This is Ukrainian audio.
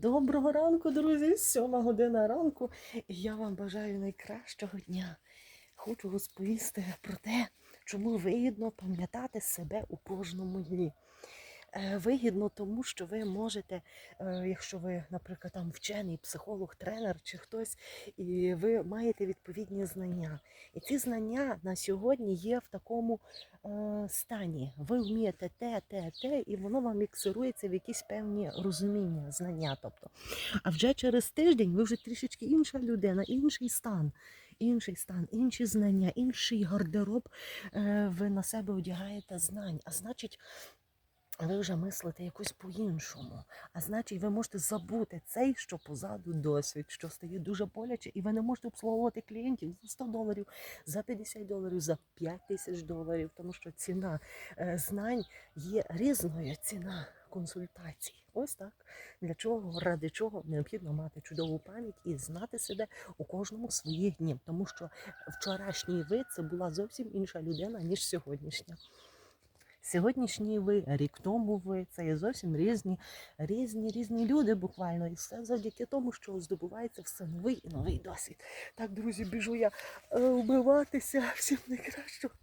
Доброго ранку, друзі! Сьома година ранку. І я вам бажаю найкращого дня. Хочу розповісти про те, чому вигідно пам'ятати себе у кожному дні. Е, Вигідно тому, що ви можете, е, якщо ви, наприклад, там вчений, психолог, тренер чи хтось, і ви маєте відповідні знання. І ці знання на сьогодні є в такому е, стані. Ви вмієте те, те, те, і воно вам міксирується в якісь певні розуміння, знання. Тобто. А вже через тиждень ви вже трішечки інша людина, інший стан. Інший стан, інші знання, інший гардероб ви на себе одягаєте знань. А значить, ви вже мислите якось по-іншому. А значить, ви можете забути цей, що позаду досвід, що стає дуже боляче, і ви не можете обслуговувати клієнтів за 100 доларів, за 50 доларів, за 5 тисяч доларів, тому що ціна е, знань є різною ціна консультацій. Ось так. Для чого, ради чого необхідно мати чудову пам'ять і знати себе у кожному своїх днів, тому що вчорашній ви це була зовсім інша людина, ніж сьогоднішня. Сьогоднішній ви, рік тому ви, це є зовсім різні, різні, різні люди буквально. І все завдяки тому, що здобувається все новий і новий досвід. Так, друзі, біжу я е, вбиватися. Всім найкращого.